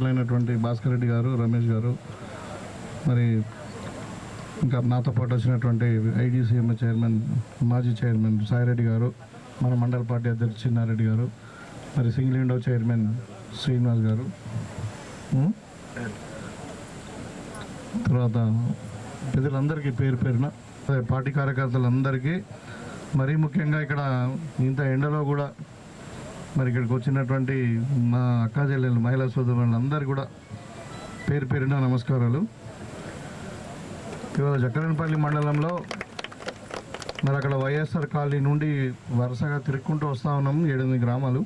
నాయకులైనటువంటి భాస్కర్ రెడ్డి గారు రమేష్ గారు మరి ఇంకా నాతో పాటు వచ్చినటువంటి ఐడిసిఎం చైర్మన్ మాజీ చైర్మన్ సాయిరెడ్డి గారు మన మండల పార్టీ అధ్యక్షుడు చిన్నారెడ్డి గారు మరి సింగిల్ విండో చైర్మన్ శ్రీనివాస్ గారు. తర్వాత ప్రజలందరికీ పేరు పేరున పార్టీ కార్యకర్తలందరికీ మరీ ముఖ్యంగా ఇక్కడ ఇంత ఎండలో కూడా మరి ఇక్కడికి వచ్చినటువంటి మా అక్కా చెల్లెలు మహిళా సోదరులందరికీ కూడా పేరు పేరున నమస్కారాలు. ఇవాళ జక్కరనపల్లి మండలంలో మరి అక్కడ వైఎస్ఆర్ కాలనీ నుండి వరుసగా తిరుక్కుంటూ వస్తూ ఉన్నాము ఏడెనిమిది గ్రామాలు.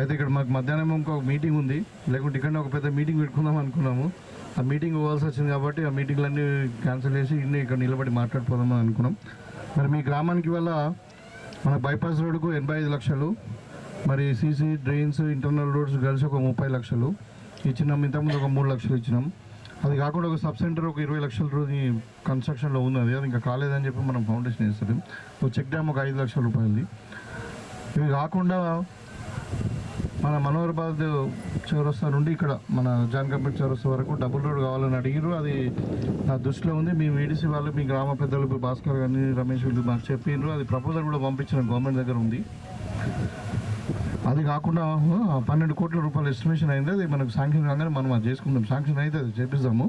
అయితే ఇక్కడ మాకు మధ్యాహ్నం ఇంకొక మీటింగ్ ఉంది. లేకుంటే ఇక్కడ ఒక పెద్ద మీటింగ్ పెట్టుకుందాం అనుకున్నాము. ఆ మీటింగ్ పోవాల్సి వచ్చింది కాబట్టి ఆ మీటింగ్లన్నీ క్యాన్సిల్ చేసి ఇన్ని ఇక్కడ నిలబడి మాట్లాడిపోదామని అనుకున్నాం. మరి మీ గ్రామానికి వల్ల మన బైపాస్ రోడ్డుకు ఎనభై ఐదు లక్షలు మరి సీసీ డ్రైన్స్ ఇంటర్నల్ రోడ్స్ కలిసి ఒక ముప్పై లక్షలు. ఇచ్చినాం ఇంతకుముందు ఒక మూడు లక్షలు ఇచ్చినాం. అది కాకుండా ఒక సబ్ సెంటర్ ఒక ఇరవై లక్షల రోజు కన్స్ట్రక్షన్లో ఉన్నది అది. ఇంకా కాలేదని చెప్పి మనం ఫౌండేషన్ వేస్తాం ఒక చెక్ డ్యామ్ ఒక ఐదు లక్షల రూపాయలది. ఇవి కాకుండా మన మనోహర్బాద్ చౌరస్తా నుండి ఇక్కడ మన జాన్కంపేట్ చౌరస్తా వరకు డబుల్ రోడ్ కావాలని అడిగారు అది నా దృష్టిలో ఉంది. మీ వీడిసి వాళ్ళు మీ గ్రామ పెద్దలు భాస్కర్ గారిని రమేష్ వీళ్ళు మాకు చెప్పిండ్రు అది ప్రపోజల్ కూడా పంపించిన గవర్నమెంట్ దగ్గర ఉంది. అది కాకుండా పన్నెండు కోట్ల రూపాయలు ఎస్టిమేషన్ అయింది. అది మనకు శాంక్షన్ కాగానే మనం అది చేసుకుందాం. శాంక్షన్ అయితే అది చేపిస్తాము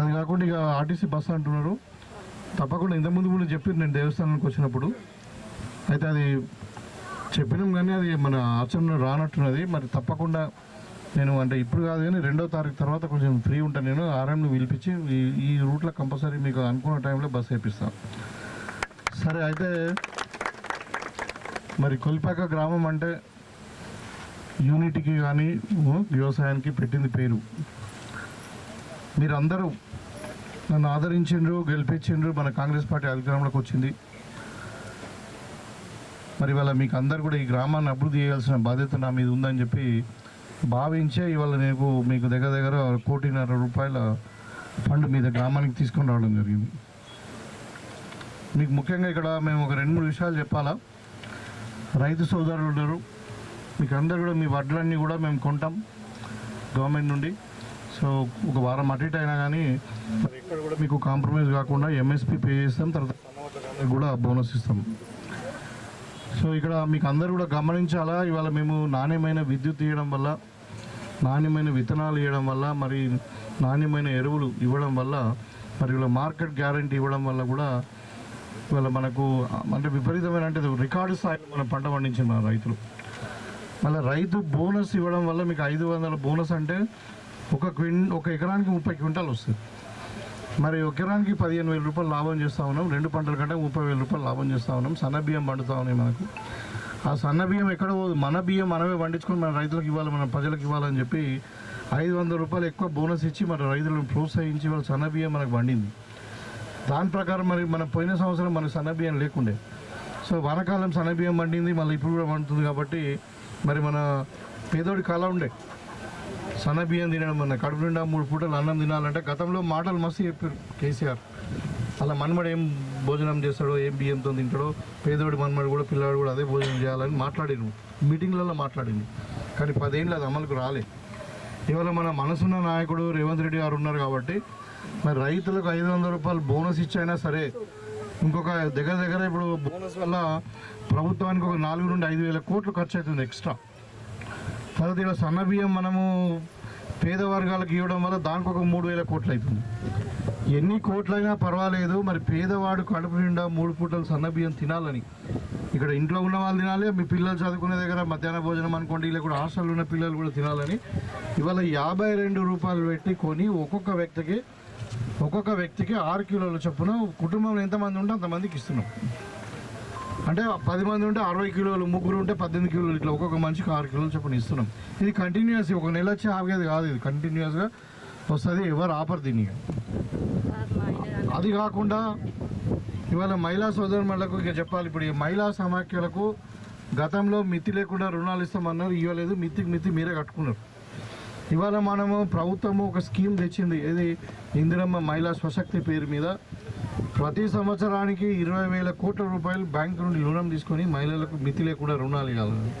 అది కాకుండా ఇక ఆర్టీసీ బస్ అంటున్నారు. తప్పకుండా ఇంతకుముందు కూడా చెప్పారు నేను దేవస్థానానికి వచ్చినప్పుడు. అయితే అది చెప్పినాం కానీ అది మన ఆచరణ రానట్టున్నది. మరి తప్పకుండా నేను అంటే ఇప్పుడు కాదు కానీ రెండో తారీఖు తర్వాత కొంచెం ఫ్రీ ఉంటాను నేను. ఆర్ఎంను పిలిపించి ఈ ఈ రూట్లో కంపల్సరీ మీకు అనుకున్న టైంలో బస్ వేపిస్తాను సరే అయితే మరి కొల్పాక గ్రామం అంటే యూనిటీకి కానీ వ్యవసాయానికి పెట్టింది పేరు. మీరందరూ నన్ను ఆదరించిండ్రు గెలిపించిండ్రు మన కాంగ్రెస్ పార్టీ అధికారంలోకి వచ్చింది. మరి ఇవాళ మీకు అందరు కూడా ఈ గ్రామాన్ని అభివృద్ధి చేయాల్సిన బాధ్యత నా మీద ఉందని చెప్పి భావించే ఇవాళ నేను మీకు దగ్గర దగ్గర కోటిన్నర రూపాయల ఫండ్ మీద గ్రామానికి తీసుకొని రావడం జరిగింది. మీకు ముఖ్యంగా ఇక్కడ మేము ఒక రెండు మూడు విషయాలు చెప్పాలా? రైతు సోదరులు ఉన్నారు. మీకు అందరు కూడా మీ వడ్లన్నీ కూడా మేము కొంటాం గవర్నమెంట్ నుండి. సో ఒక వారం అటు ఇటు అయినా కానీ మరి ఇక్కడ కూడా మీకు కాంప్రమైజ్ కాకుండా ఎంఎస్పి పే చేస్తాం తర్వాత కూడా బోనస్ ఇస్తాం. సో ఇక్కడ మీకు అందరు కూడా గమనించాలా? ఇవాళ మేము నాణ్యమైన విద్యుత్ ఇవ్వడం వల్ల నాణ్యమైన విత్తనాలు ఇవ్వడం వల్ల మరి నాణ్యమైన ఎరువులు ఇవ్వడం వల్ల మరి ఇవాళ మార్కెట్ గ్యారంటీ ఇవ్వడం వల్ల కూడా ఇవాళ మనకు అంటే విపరీతమైన అంటే రికార్డు స్థాయిలో మనం పంట పండించిన మన రైతులు. మళ్ళీ రైతు బోనస్ ఇవ్వడం వల్ల మీకు ఐదు వందల బోనస్ అంటే ఒక క్విన్ ఒక ఎకరానికి ముప్పై క్వింటాలు వస్తుంది. మరి ఒక ఎకరానికి పదిహేను వేల రూపాయలు లాభం చేస్తూ ఉన్నాం. రెండు పంటల కంటే ముప్పై వేల రూపాయలు లాభం చేస్తూ ఉన్నాం. సన్న బియ్యం పండుతూ ఉన్నాయి మనకు. ఆ సన్న బియ్యం ఎక్కడ పోదు? మన బియ్యం మనమే పండించుకొని మన రైతులకు ఇవ్వాలి మన ప్రజలకు ఇవ్వాలని చెప్పి ఐదు వందల రూపాయలు ఎక్కువ బోనస్ ఇచ్చి మన రైతులను ప్రోత్సహించి వాళ్ళ సన్న బియ్యం మనకు పండింది. దాని ప్రకారం మరి మన పోయిన సంవత్సరం మనకు సన్న బియ్యం లేకుండే. సో వానకాలం సన్న బియ్యం పండింది మళ్ళీ ఇప్పుడు కూడా పండుతుంది కాబట్టి మరి మన పేదోడి కాలం ఉండే. సన్న బియ్యం తినడం మన కడుపు నిండా మూడు పూటలు అన్నం తినాలంటే గతంలో మాటలు మస్తు చెప్పారు కేసీఆర్. అలా మన్మడు ఏం భోజనం చేస్తాడో ఏం బియ్యంతో తింటాడో పేదోడి మన్మడు కూడా పిల్లాడు కూడా అదే భోజనం చేయాలని మాట్లాడిను మీటింగ్లలో మాట్లాడింది కానీ పదేళ్ళు అది అమలుకు రాలే. ఇవాళ మన మనసున్న నాయకుడు రేవంత్ రెడ్డి గారు ఉన్నారు కాబట్టి మరి రైతులకు ఐదు వందల రూపాయలు బోనస్ ఇచ్చైనా సరే ఇంకొక దగ్గర దగ్గర ఇప్పుడు బోనస్ వల్ల ప్రభుత్వానికి ఒక నాలుగు నుండి ఐదు వేల కోట్లు ఖర్చు అవుతుంది ఎక్స్ట్రా. తర్వాత ఇలా సన్న బియ్యం మనము పేద వర్గాలకు ఇవ్వడం వల్ల దానికి ఒక మూడు వేల కోట్లు అవుతుంది ఎన్ని కోట్లైనా పర్వాలేదు మరి పేదవాడు కడుపు నిండా మూడు పూటలు సన్న బియ్యం తినాలని. ఇక్కడ ఇంట్లో ఉన్న వాళ్ళు తినాలి మీ పిల్లలు చదువుకునే దగ్గర మధ్యాహ్న భోజనం అనుకోండి లేకుండా హాస్టల్లో ఉన్న పిల్లలు కూడా తినాలని. ఇవాళ యాభై రెండు రూపాయలు పెట్టి కొని ఒక్కొక్క వ్యక్తికి ఒక్కొక్క వ్యక్తికి ఆరు కిలోల చొప్పున కుటుంబంలో ఎంతమంది ఉంటే అంతమందికి ఇస్తున్నాం. అంటే పది మంది ఉంటే అరవై కిలోలు ముగ్గురు ఉంటే పద్దెనిమిది కిలోలు ఇట్లా ఒక్కొక్క మనిషికి ఆరు కిలోలు చొప్పున ఇస్తున్నాం. ఇది కంటిన్యూస్ ఒక నెల వచ్చి ఆగేది కాదు ఇది. కంటిన్యూస్గా వస్తుంది ఎవరు ఆపరు దీన్ని. అది కాకుండా ఇవాళ మహిళా సోదరులకు ఇక చెప్పాలి ఇప్పుడు ఈ మహిళా సమాఖ్యలకు గతంలో మితి లేకుండా రుణాలు ఇస్తామన్నారు ఇవ్వలేదు మితికి మితి మీరే కట్టుకున్నారు. ఇవాళ మనము ప్రభుత్వము ఒక స్కీమ్ తెచ్చింది. ఏది? ఇందిరమ్మ మహిళా స్వశక్తి పేరు మీద. ప్రతి సంవత్సరానికి ఇరవై వేల కోట్ల రూపాయలు బ్యాంకు నుండి రుణం తీసుకొని మహిళలకు మితి లేకుండా రుణాలు ఇవ్వాలి.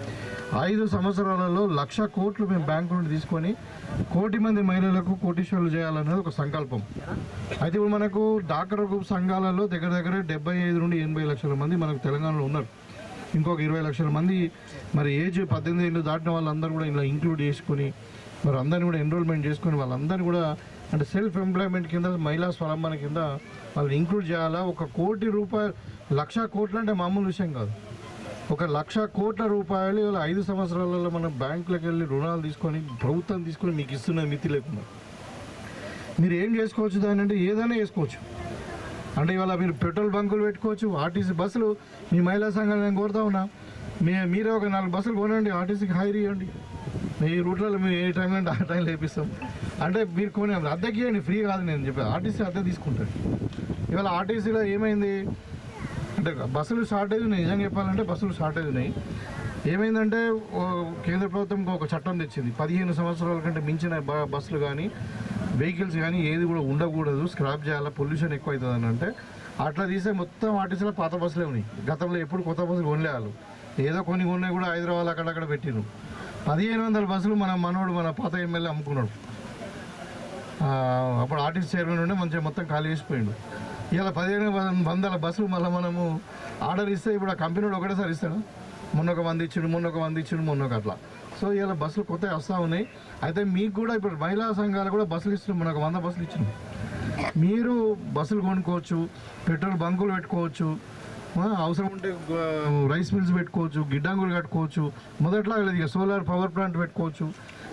ఐదు సంవత్సరాలలో లక్ష కోట్లు మేము బ్యాంకు నుండి తీసుకొని కోటి మంది మహిళలకు కోటీశ్వరులు చేయాలన్నది ఒక సంకల్పం. అయితే ఇప్పుడు మనకు డాక్టర్ గ్రూప్ సంఘాలలో దగ్గర దగ్గర డెబ్బై ఐదు నుండి ఎనభై లక్షల మంది మనకు తెలంగాణలో ఉన్నారు. ఇంకొక ఇరవై లక్షల మంది మరి ఏజ్ పద్దెనిమిది ఏళ్ళు దాటిన వాళ్ళందరూ కూడా ఇలా ఇంక్లూడ్ చేసుకొని మరి అందరిని కూడా ఎన్రోల్మెంట్ చేసుకుని వాళ్ళందరినీ కూడా అంటే సెల్ఫ్ ఎంప్లాయ్మెంట్ కింద మహిళా స్వలంబన కింద వాళ్ళని ఇంక్లూడ్ చేయాలా? ఒక కోటి రూపాయలు లక్ష కోట్లు అంటే మామూలు విషయం కాదు. ఒక లక్ష కోట్ల రూపాయలు ఇలా ఐదు సంవత్సరాలలో మనం బ్యాంకులకు వెళ్ళి రుణాలు తీసుకొని ప్రభుత్వం తీసుకొని మీకు ఇస్తున్న మితి లేకుండా. మీరు ఏం చేసుకోవచ్చు దాని అంటే ఏదైనా చేసుకోవచ్చు. అంటే ఇవాళ మీరు పెట్రోల్ బంకులు పెట్టుకోవచ్చు ఆర్టీసీ బస్సులు మీ మహిళా సంఘాలు నేను కోరుతా ఉన్నా. మీ మీరే ఒక నాలుగు బస్సులు కొనండి ఆర్టీసీకి హైర్ ఇవ్వండి ఈ రూట్లలో మేము ఏ టైంలో అంటే ఆ టైంలో వేపిస్తాం. అంటే మీరు కొని అద్దెకి ఇవ్వండి ఫ్రీ కాదు నేను చెప్పేది. ఆర్టీసీ అద్దె తీసుకుంటాడు ఇవాళ ఆర్టీసీలో ఏమైంది? అంటే బస్సులు షార్టేజ్ ఉన్నాయి. నిజంగా చెప్పాలంటే బస్సులు షార్టేజ్ ఉన్నాయి. ఏమైందంటే కేంద్ర ప్రభుత్వం ఒక చట్టం తెచ్చింది. పదిహేను సంవత్సరాల కంటే మించిన బ- బస్సులు కానీ వెహికల్స్ కానీ ఏది కూడా ఉండకూడదు. స్క్రాప్ చేయాలి? పొల్యూషన్ ఎక్కువ అవుతుంది అని అంటే అట్లా తీసే మొత్తం ఆర్టీసీలో పాత బస్సులే ఉన్నాయి. గతంలో ఎప్పుడు కొత్త బస్సులు కొనలేవాళ్ళు ఏదో కొన్ని కొన్నాయి కూడా హైదరాబాద్ అక్కడక్కడ పెట్టిరు పదిహేను వందల బస్సులు మన మనోడు మన పాత ఎమ్మెల్యే అమ్ముకున్నాడు. అప్పుడు ఆర్టీసీ చైర్మన్ ఉండే మంచిగా మొత్తం ఖాళీ చేసిపోయిండు. ఇలా పదిహేను వందల బస్సులు మళ్ళీ మనము ఆర్డర్ ఇస్తే ఇప్పుడు ఆ కంపెనీ ఒకటేసారి ఇస్తాడు? మొన్న ఒక వంద ఇచ్చిండు మొన్న ఒక వంద ఇచ్చిండు మొన్న ఒక అట్లా. సో ఇలా బస్సులు కొత్త వస్తూ ఉన్నాయి. అయితే మీకు కూడా ఇప్పుడు మహిళా సంఘాలు కూడా బస్సులు ఇస్తున్నాం మనకు వంద బస్సులు ఇచ్చినాం మీరు బస్సులు కొనుక్కోవచ్చు పెట్రోల్ బంకులు పెట్టుకోవచ్చు అవసరం ఉంటే రైస్ మిల్స్ పెట్టుకోవచ్చు గిడ్డంగులు కట్టుకోవచ్చు మొదట్లో లేదు ఇక సోలార్ పవర్ ప్లాంట్ పెట్టుకోవచ్చు.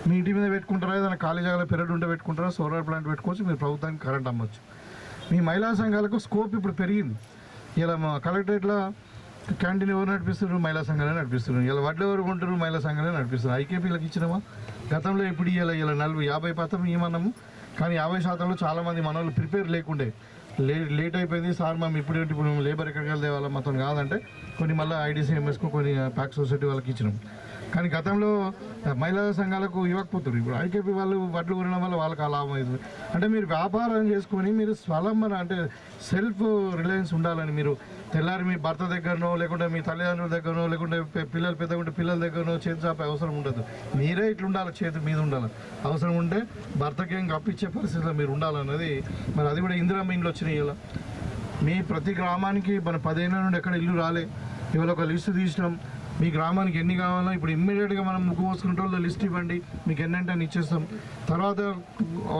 మీ ఇంటి మీద పెట్టుకుంటారా? ఏదైనా ఖాళీ జాగాలో పెరడు ఉంటే పెట్టుకుంటారా? సోలార్ ప్లాంట్ పెట్టుకోవచ్చు మీరు ప్రభుత్వానికి కరెంట్ అమ్మవచ్చు మీ మహిళా సంఘాలకు స్కోప్ ఇప్పుడు పెరిగింది. ఇలా మా కలెక్టరేట్లో క్యాంటీన్ ఎవరు నడిపిస్తున్నారు? మహిళా సంఘాలే నడిపిస్తున్నారు. ఇలా వడ్లు ఎవరు కొంటారు మహిళా సంఘాలే నడిపిస్తున్నారు. ఐకేపీలకు ఇచ్చినామా గతంలో ఇప్పుడు ఇలా ఇలా నలభై యాభై శాతం ఏమన్నాము? కానీ యాభై శాతంలో చాలామంది మన వాళ్ళు ప్రిపేర్ లేకుండే. లే లేట్ అయిపోయింది. సార్ మేము ఇప్పుడు ఇప్పుడు లేబర్ ఎక్కడికి వెళ్తే వాళ్ళ? మొత్తం కాదంటే కొన్ని మళ్ళీ ఐడిసిఎంఎస్కు కొన్ని ప్యాక్ సొసైటీ వాళ్ళకి ఇచ్చినాం. కానీ గతంలో మహిళా సంఘాలకు ఇవ్వకపోతారు ఇప్పుడు ఐకేపీ వాళ్ళు వడ్లు కొనడం వల్ల వాళ్ళకి ఆ లాభం అవుతుంది అంటే మీరు వ్యాపారం చేసుకొని మీరు స్వలంబన అంటే సెల్ఫ్ రిలయన్స్ ఉండాలని మీరు తెల్లారి మీ భర్త దగ్గరనో లేకుంటే మీ తల్లిదండ్రుల దగ్గరనో లేకుంటే పిల్లలు పెద్ద ఉంటే పిల్లల దగ్గరనో చేతి చాపే అవసరం ఉండదు. మీరే ఇట్లా ఉండాలి చేతి మీద ఉండాలి. అవసరం ఉంటే భర్తకి ఏం కప్పించే పరిస్థితిలో మీరు ఉండాలన్నది మరి అది కూడా ఇందిరా ఇంట్లో వచ్చినాయి ఇలా. మీ ప్రతి గ్రామానికి మన పదిహేను నుండి ఎక్కడ ఇల్లు రాలే. ఇవాళ ఒక లిస్టు తీసినాం. మీ గ్రామానికి ఎన్ని కావాలో ఇప్పుడు ఇమ్మీడియట్గా మనం ముగ్గు పోసుకుంటే లిస్ట్ ఇవ్వండి. మీకు ఎన్నంటే అని ఇచ్చేస్తాం. తర్వాత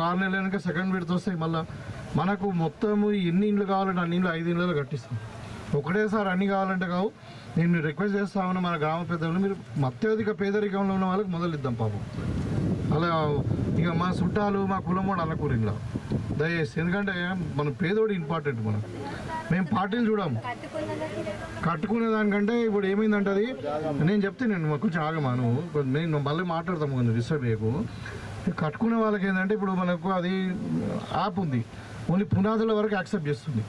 ఆరు నెలలు వెనక సెకండ్ విడత వస్తాయి. మళ్ళీ మనకు మొత్తము ఎన్ని ఇండ్లు కావాలంటే అన్ని ఇండ్లు ఐదు ఇండ్లలో కట్టిస్తాం. ఒకటేసారి అన్ని కావాలంటే కావు. నేను మీరు రిక్వెస్ట్ చేస్తా ఉన్నా మన గ్రామ పెద్దలను. మీరు అత్యధిక పేదరికంలో ఉన్న వాళ్ళకి మొదలు ఇద్దాం పాపం. అలా ఇక మా చుట్టాలు మా కులమోడు అనకూరు ఇలా దయచేసి. ఎందుకంటే మన పేదోడు ఇంపార్టెంట్ మనం. మేము పార్టీలు చూడము. కట్టుకునే దానికంటే ఇప్పుడు ఏమైందంటే అది నేను చెప్తే నేను మాకు కొంచెం ఆగమాను కొంచెం నేను మళ్ళీ మాట్లాడతాము కొంచెం డిస్టర్బ్ చేయకు. కట్టుకునే వాళ్ళకి ఏంటంటే ఇప్పుడు మనకు అది యాప్ ఉంది. ఓన్లీ పునాదుల వరకు యాక్సెప్ట్ చేస్తుంది.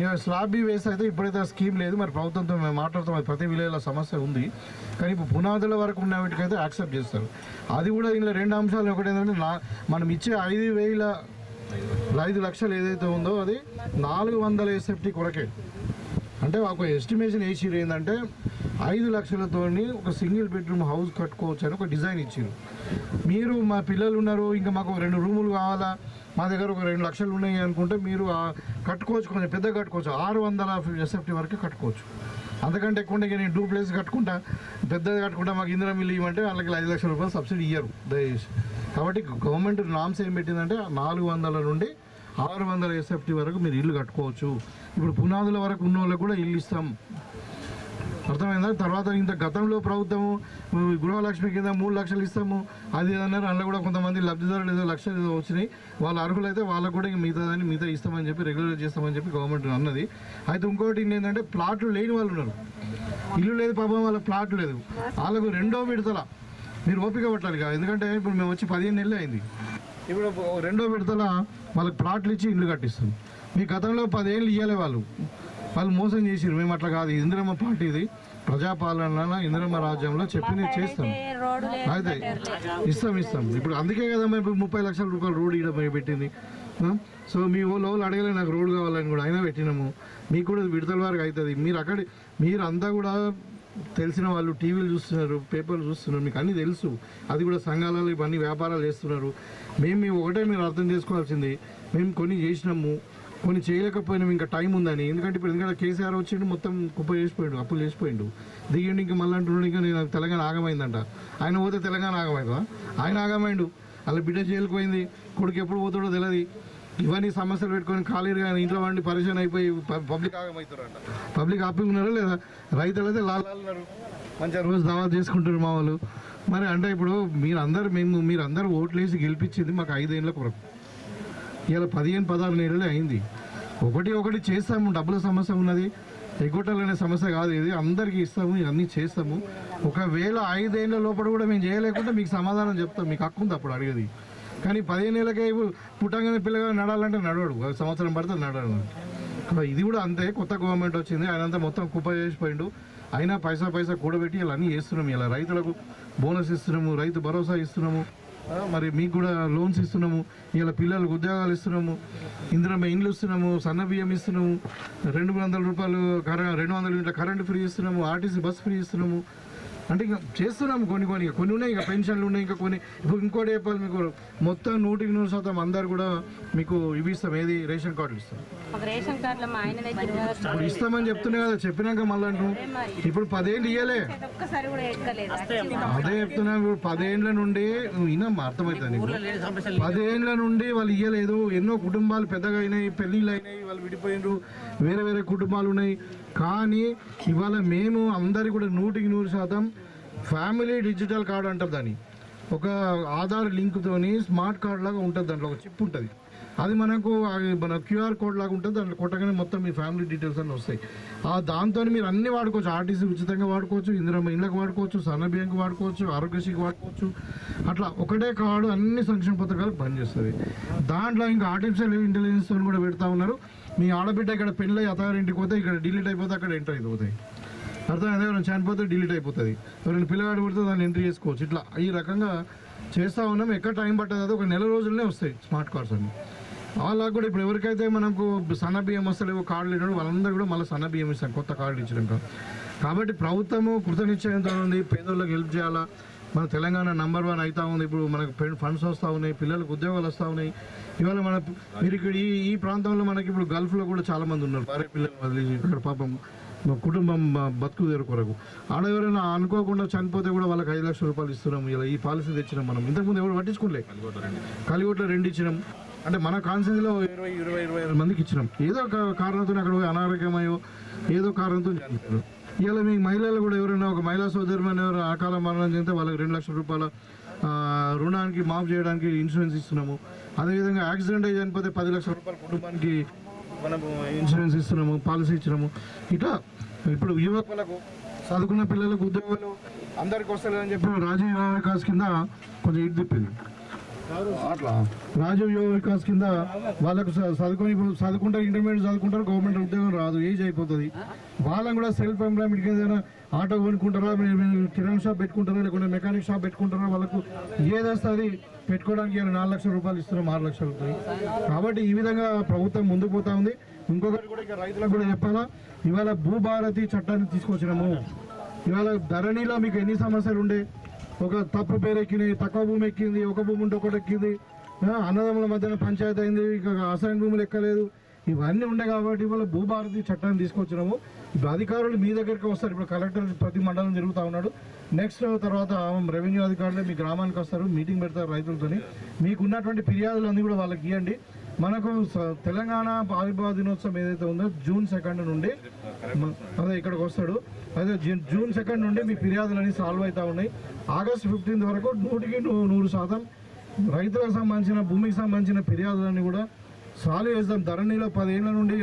ఇక స్లాబ్ వేసి అయితే ఇప్పుడైతే ఆ స్కీమ్ లేదు. మరి ప్రభుత్వంతో మేము మాట్లాడుతాం. అది ప్రతి విలేజ్లో సమస్య ఉంది. కానీ ఇప్పుడు పునాదుల వరకు ఉన్న వాటికైతే యాక్సెప్ట్ చేస్తారు. అది కూడా ఇందులో రెండు అంశాలు. ఒకటి ఏంటంటే నా మనం ఇచ్చే ఐదు వేల ఐదు లక్షలు ఏదైతే ఉందో అది నాలుగు వందల ఎస్ఎఫ్టీ కొరకే. అంటే ఒక ఎస్టిమేషన్ వేసిరు ఏంటంటే ఐదు లక్షలతో ఒక సింగిల్ బెడ్రూమ్ హౌస్ కట్టుకోవచ్చు అని ఒక డిజైన్ ఇచ్చారు మీరు మా పిల్లలు ఉన్నారు ఇంకా మాకు రెండు రూములు కావాలా? మా దగ్గర ఒక రెండు లక్షలు ఉన్నాయి అనుకుంటే మీరు కట్టుకోవచ్చు కొంచెం పెద్దగా కట్టుకోవచ్చు. ఆరు వందల ఎస్ఎఫ్టీ వరకు కట్టుకోవచ్చు. అంతకంటే ఎక్కువ నేను టూ ప్లేస్ కట్టుకుంటా పెద్దది కట్టుకుంటా మాకు ఇందిరా మిల్లు ఇవ్వమంటే వాళ్ళకి ఐదు లక్షల రూపాయలు సబ్సిడీ ఇయ్యరు దయచేసి. కాబట్టి గవర్నమెంట్ నామ్స్ ఏం పెట్టిందంటే నాలుగు వందల నుండి ఆరు వందల ఎస్ఎఫ్టీ వరకు మీరు ఇల్లు కట్టుకోవచ్చు. ఇప్పుడు పునాదుల వరకు ఉన్న వాళ్ళకి కూడా ఇల్లు ఇస్తాం. అర్థమైందా? తర్వాత ఇంత గతంలో ప్రభుత్వము గృహలక్ష్మి కింద మూడు లక్షలు ఇస్తాము. అది అన్నారు అందులో కూడా కొంతమంది లబ్ధిదారులు ఏదో లక్షలు ఏదో వచ్చినాయి. వాళ్ళ అర్హులైతే వాళ్ళకు కూడా మిగతా దాన్ని మిగతా ఇస్తామని చెప్పి రెగ్యులర్ చేస్తామని చెప్పి గవర్నమెంట్ అన్నది. అయితే ఇంకోటి ఏంటంటే ప్లాట్లు లేని వాళ్ళు ఉన్నారు. ఇల్లు లేదు పాపం వాళ్ళ ప్లాట్ లేదు. వాళ్ళకు రెండో విడతల మీరు ఓపిక పట్టాలి కదా. ఎందుకంటే ఇప్పుడు మేము వచ్చి పదిహేను నెలలు అయింది. ఇప్పుడు రెండో విడతల వాళ్ళకి ప్లాట్లు ఇచ్చి ఇల్లు కట్టిస్తాం. మీ గతంలో పదేళ్ళు ఇవ్వలే వాళ్ళు. వాళ్ళు మోసం చేసిరు మేము అట్లా కాదు. ఇందిరమ్మ పార్టీది ప్రజాపాలన ఇందిరమ్మ రాజ్యంలో చెప్పినవి చేస్తాం. అయితే ఇస్తాం ఇస్తాం. ఇప్పుడు అందుకే కదా మేము ఇప్పుడు ముప్పై లక్షల రూపాయలు రోడ్ ఇవ్వడం పెట్టింది? సో మీ వాళ్ళు అడగలే నాకు రోడ్ కావాలని కూడా. అయినా పెట్టినాము. మీకు కూడా విడతల వరకు అవుతుంది. మీరు అక్కడ మీరు అంతా కూడా తెలిసిన వాళ్ళు టీవీలు చూస్తున్నారు పేపర్లు చూస్తున్నారు మీకు అన్నీ తెలుసు. అది కూడా సంఘాలలో ఇవన్నీ వ్యాపారాలు చేస్తున్నారు. మేము మేము ఒకటే మీరు అర్థం చేసుకోవాల్సింది మేము కొన్ని చేసినాము కొన్ని చేయలేకపోయినాం ఇంకా టైం ఉందని. ఎందుకంటే ఇప్పుడు ఎందుకంటే కేసీఆర్ వచ్చిండు మొత్తం కుప్ప చేసిపోయిండు అప్పులు చేసిపోయిండు. దిగిండి ఇంకా మళ్ళీ అంటున్నాడు ఇంకా నేను తెలంగాణ ఆగమైందంట. ఆయన పోతే తెలంగాణ ఆగమైందా? ఆయన ఆగమైండు. అలా బిడ్డ జైలుకు పోయింది కొడుకు ఎప్పుడు పోతాడో తెలియదు ఇవన్నీ సమస్యలు పెట్టుకొని ఖాళీలు కానీ ఇంట్లో వండి పరిచయం అయిపోయి పబ్లిక్ ఆగమవుతారంట పబ్లిక్ హ్యాపీగా ఉన్నారా లేదా? రైతులు అయితే లాల్ లాల్ ఉన్నారు. మంచిగా రోజు దావా చేసుకుంటారు మా వాళ్ళు. మరి అంటే ఇప్పుడు మీరందరూ మేము మీరందరూ ఓట్లు వేసి గెలిపించింది మాకు ఐదేళ్ళ కొరకు ఇలా పదిహేను పదహారు నెలలే అయింది. ఒకటి ఒకటి చేస్తాము. డబ్బుల సమస్య ఉన్నది. ఎగ్గొట్టాలనే సమస్య కాదు ఇది. అందరికీ ఇస్తాము. ఇవన్నీ చేస్తాము. ఒకవేళ ఐదేళ్ళ లోపల కూడా మేము చేయలేకుంటే మీకు సమాధానం చెప్తాం. మీకు హక్కు ఉంది అప్పుడు అడిగేది. కానీ పదిహేను ఏళ్ళకే పుట్టంగానే పిల్లగా నడాలంటే నడవడు. ఒక సంవత్సరం పడితే నడవడు. ఇది కూడా అంతే కొత్త గవర్నమెంట్ వచ్చింది ఆయన అంతా మొత్తం కుప్ప చేసిపోయిండు. అయినా పైసా పైసా కూడబెట్టి ఇలా అన్నీ చేస్తున్నాము ఇలా రైతులకు బోనస్ ఇస్తున్నాము రైతు భరోసా ఇస్తున్నాము. మరి మీకు కూడా లోన్స్ ఇస్తున్నాము ఇలా పిల్లలకు ఉద్యోగాలు ఇస్తున్నాము. ఇందులో ఇండ్లు ఇస్తున్నాము సన్న బియ్యం ఇస్తున్నాము. రెండు వందల రూపాయలు కరెంట్ రెండు వందల యూనిట్ల కరెంటు ఫ్రీ ఇస్తున్నాము ఆర్టీసీ బస్ ఫ్రీ ఇస్తున్నాము. అంటే ఇంకా చేస్తున్నాము కొన్ని కొన్ని ఇక కొన్ని ఉన్నాయి ఇంకా పెన్షన్లు ఉన్నాయి ఇంకా కొన్ని. ఇప్పుడు ఇంకోటి చెప్పాలి మీకు మొత్తం నూటికి నూరు శాతం అందరు కూడా మీకు ఇవి ఇస్తాం. ఏది? రేషన్ కార్డులు ఇస్తాం. రేషన్ కార్డులో మా ఆయన ఇస్తామని చెప్తున్నా కదా చెప్పినాక మళ్ళీ ఇప్పుడు పదేళ్ళు ఇయ్యలే. ఒక్కసారి కూడా ఎక్కలేదు. అదే చెప్తున్నా ఇప్పుడు పదేండ్ల నుండి వినమ్మా అర్థమవుతుంది. పదేండ్ల నుండి వాళ్ళు ఇయ్యలేదు. ఎన్నో కుటుంబాలు పెద్దగా అయినాయి పెళ్ళిళ్ళు అయినాయి వాళ్ళు విడిపోయినారు వేరే వేరే కుటుంబాలు ఉన్నాయి. కానీ ఇవాళ మేము అందరి కూడా నూటికి నూరు శాతం ఫ్యామిలీ డిజిటల్ కార్డు అంటారు దాన్ని. ఒక ఆధార్ లింక్తోని స్మార్ట్ కార్డ్ లాగా ఉంటుంది దాంట్లో ఒక చిప్ ఉంటుంది. అది మనకు మన క్యూఆర్ కోడ్ లాగా ఉంటుంది దాంట్లో కొట్టగానే మొత్తం మీ ఫ్యామిలీ డీటెయిల్స్ అన్నీ వస్తాయి. ఆ దాంతో మీరు అన్ని వాడుకోవచ్చు. ఆర్టీసీ ఉచితంగా వాడుకోవచ్చు ఇందిరమ్మ ఇళ్ళకి వాడుకోవచ్చు సన్న బియ్యంకి వాడుకోవచ్చు ఆరోగ్యశ్రీకి వాడుకోవచ్చు. అట్లా ఒకటే కార్డు అన్ని సంక్షేమ పథకాలు పనిచేస్తుంది. దాంట్లో ఇంకా ఆర్టిఫిషియల్ ఇంటెలిజెన్స్ కూడా పెడతా ఉన్నారు. మీ ఆడబిడ్డ ఇక్కడ పెళ్ళి అత్తారింటికి పోతే ఇక్కడ డిలీట్ అయిపోతే అక్కడ ఎంటర్ అయిపోతాయి. అర్థం అదే ఎవరైనా చనిపోతే డిలీట్ అయిపోతుంది. ఎవరైనా పిల్లగాడు పుడితే దాన్ని ఎంట్రీ చేసుకోవచ్చు. ఇట్లా ఈ రకంగా చేస్తూ ఉన్నాం. ఎక్కడ టైం పట్టదు. అది ఒక నెల రోజుల్లోనే వస్తాయి స్మార్ట్ కార్డ్స్ అన్ని. అలా కూడా ఇప్పుడు ఎవరికైతే మనకు సన్న బియ్యం వస్తలేవో కార్డులు ఇవ్వడం వాళ్ళందరూ కూడా మళ్ళీ సన్న బియ్యం ఇస్తాం. కొత్త కార్డులు ఇచ్చినాక. కాబట్టి ప్రభుత్వము కృతనిశ్చయంతో ఉంది. పేదోళ్ళకి హెల్ప్ చేయాలా? మన తెలంగాణ నంబర్ వన్ అవుతా ఉంది. ఇప్పుడు మనకు ఫండ్స్ వస్తూ ఉన్నాయి పిల్లలకు ఉద్యోగాలు వస్తూ ఉన్నాయి. ఇవాళ మన మీరు ఇక్కడ ఈ ఈ ప్రాంతంలో మనకి ఇప్పుడు గల్ఫ్లో కూడా చాలామంది ఉన్నారు. భార్య పిల్లలు వదిలేసి ఇక్కడ పాపం కుటుంబం బతుకు తెరు కొరకు. ఆడ ఎవరైనా అనుకోకుండా చనిపోతే కూడా వాళ్ళకి ఐదు లక్షల రూపాయలు ఇస్తున్నాం. ఇలా ఈ పాలసీ తెచ్చినాం మనం. ఇంతకుముందు ఎవరు పట్టించుకోలే. కలిగొట్లో రెండు ఇచ్చినాం. అంటే మన కాన్సెన్స్లో ఇరవై ఇరవై ఇరవై ఐదు మందికి ఇచ్చినాం. ఏదో ఒక కారణంతో అక్కడ పోయి ఏదో కారణంతో చనిపోయారు ఇవాళ మీ మహిళలు కూడా ఎవరైనా ఒక మహిళా సోదరుమైన ఎవరు అకాల మరణం చెందితే వాళ్ళకి రెండు లక్షల రూపాయల రుణానికి మాఫ్ చేయడానికి ఇన్సూరెన్స్ ఇస్తున్నాము. అదేవిధంగా యాక్సిడెంట్ అయ్యి చనిపోతే పది లక్షల రూపాయల కుటుంబానికి మనము ఇన్సూరెన్స్ ఇస్తున్నాము పాలసీ ఇచ్చినాము. ఇట్లా ఇప్పుడు యువకులకు చదువుకున్న పిల్లలకు ఉద్యోగాలు అందరికి వస్తలేదని చెప్పి రాజీవ్ వికాస్ కింద కొంచెం ఇటు తిప్పింది అట్లా. రాజీవ్ యువ వికాస్ కింద వాళ్ళకు చదువుకొని చదువుకుంటారు ఇంటర్మీడియట్ చదువుకుంటారు గవర్నమెంట్ ఉద్యోగం రాదు ఏజ్ అయిపోతుంది. వాళ్ళని కూడా సెల్ఫ్ ఎంప్లాయ్మెంట్ కింద ఆటో కొనుక్కుంటారా కిరాణా షాప్ పెట్టుకుంటారా లేకుంటే మెకానిక్ షాప్ పెట్టుకుంటారా వాళ్ళకు ఏది వస్తుంది పెట్టుకోవడానికి నాలుగు లక్షల రూపాయలు ఇస్తున్నాం ఆరు లక్షలు రూపాయలు. కాబట్టి ఈ విధంగా ప్రభుత్వం ముందుకు పోతా ఉంది. ఇంకొకటి కూడా ఇక రైతులకు కూడా చెప్పాలా ఇవాళ భూభారతి చట్టాన్ని తీసుకొచ్చినాము. ఇవాళ ధరణిలో మీకు ఎన్ని సమస్యలు ఉండే? ఒక తప్పు పేరెక్కినాయి తక్కువ భూమి ఎక్కింది ఒక భూమి ఉంటే ఒకటి ఎక్కింది. అన్నదమ్ముల మధ్యన పంచాయతీ అయింది ఇక అసైన్ భూములు ఎక్కలేదు. ఇవన్నీ ఉండే కాబట్టి ఇవాళ భూభారతి చట్టాన్ని తీసుకొచ్చినాము. ఇప్పుడు అధికారులు మీ దగ్గరికి వస్తారు. ఇప్పుడు కలెక్టర్ ప్రతి మండలం తిరుగుతూ ఉన్నాడు. నెక్స్ట్ తర్వాత రెవెన్యూ అధికారులు మీ గ్రామానికి వస్తారు మీటింగ్ పెడతారు రైతులతోని. మీకు ఉన్నటువంటి ఫిర్యాదులు అన్నీ కూడా వాళ్ళకి ఇవ్వండి మనకు స- తెలంగాణ ఆవిర్భావ దినోత్సవం ఏదైతే ఉందో జూన్ సెకండ్ నుండి అదే ఇక్కడికి వస్తాడు. అదే జూన్ జూన్ సెకండ్ నుండి మీ ఫిర్యాదులన్నీ సాల్వ్ అవుతా ఉన్నాయి. ఆగస్ట్ ఫిఫ్టీన్త్ వరకు నూటికి నూ- నూరు శాతం రైతులకు సంబంధించిన భూమికి సంబంధించిన ఫిర్యాదులన్నీ కూడా సాల్వ్ చేద్దాం ధరణిలో పదేళ్ళ నుండి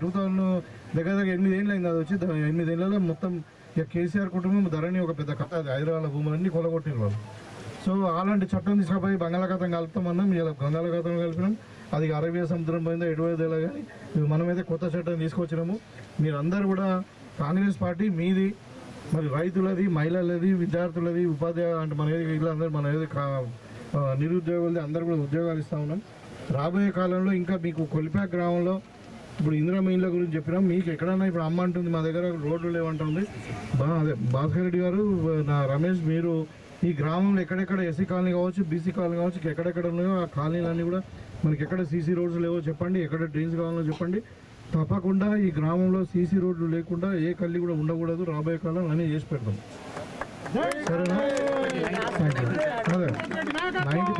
టూ థౌజండ్ దగ్గర దగ్గర ఎనిమిది ఏళ్ళు అయింది అది వచ్చి ఎనిమిది ఏళ్ళలో మొత్తం ఇక కేసీఆర్ కుటుంబం ధరణి ఒక పెద్ద కథ. అది హైదరాబాద్ భూములన్నీ కొలగొట్టిన వాళ్ళు. సో అలాంటి చట్టం తీసుకుపోయి బంగాళాఖాతం కలుపుతామన్నాం ఇలా బంగాళాఖాతం కలిపినాం. అది అరేబియా సముద్రం పోయిందో ఎటువైపు కానీ మనమైతే కొత్త చట్టం తీసుకొచ్చినాము. మీరందరూ కూడా కాంగ్రెస్ పార్టీ మీది మరి రైతులది మహిళలది విద్యార్థులది ఉపాధ్యాయ అంటే మన ఏది వీళ్ళందరూ మన ఏది కా- నిరుద్యోగులది అందరూ కూడా ఉద్యోగాలు ఇస్తా ఉన్నాం. రాబోయే కాలంలో ఇంకా మీకు కొలిపా గ్రామంలో ఇప్పుడు ఇందిరా గురించి చెప్పినాం మీకు ఎక్కడన్నా ఇప్పుడు అమ్మ అంటుంది మా దగ్గర రోడ్లు లేవంటుంది. బా అదే భాస్కర్ రెడ్డి గారు నా రమేష్ మీరు ఈ గ్రామంలో ఎక్కడెక్కడ ఎస్సీ కాలనీ కావచ్చు బీసీ కాలనీ కావచ్చు ఎక్కడెక్కడ ఉన్నాయో ఆ కాలనీలన్నీ కూడా మనకి ఎక్కడ సీసీ రోడ్స్ లేవో చెప్పండి ఎక్కడ డ్రైన్స్ కావాలో చెప్పండి. తప్పకుండా ఈ గ్రామంలో సీసీ రోడ్లు లేకుండా ఏ కల్లి కూడా ఉండకూడదు రాబోయే కాలం అన్నీ చేసి పెడతాం. సరేనా? అదే నైంటీ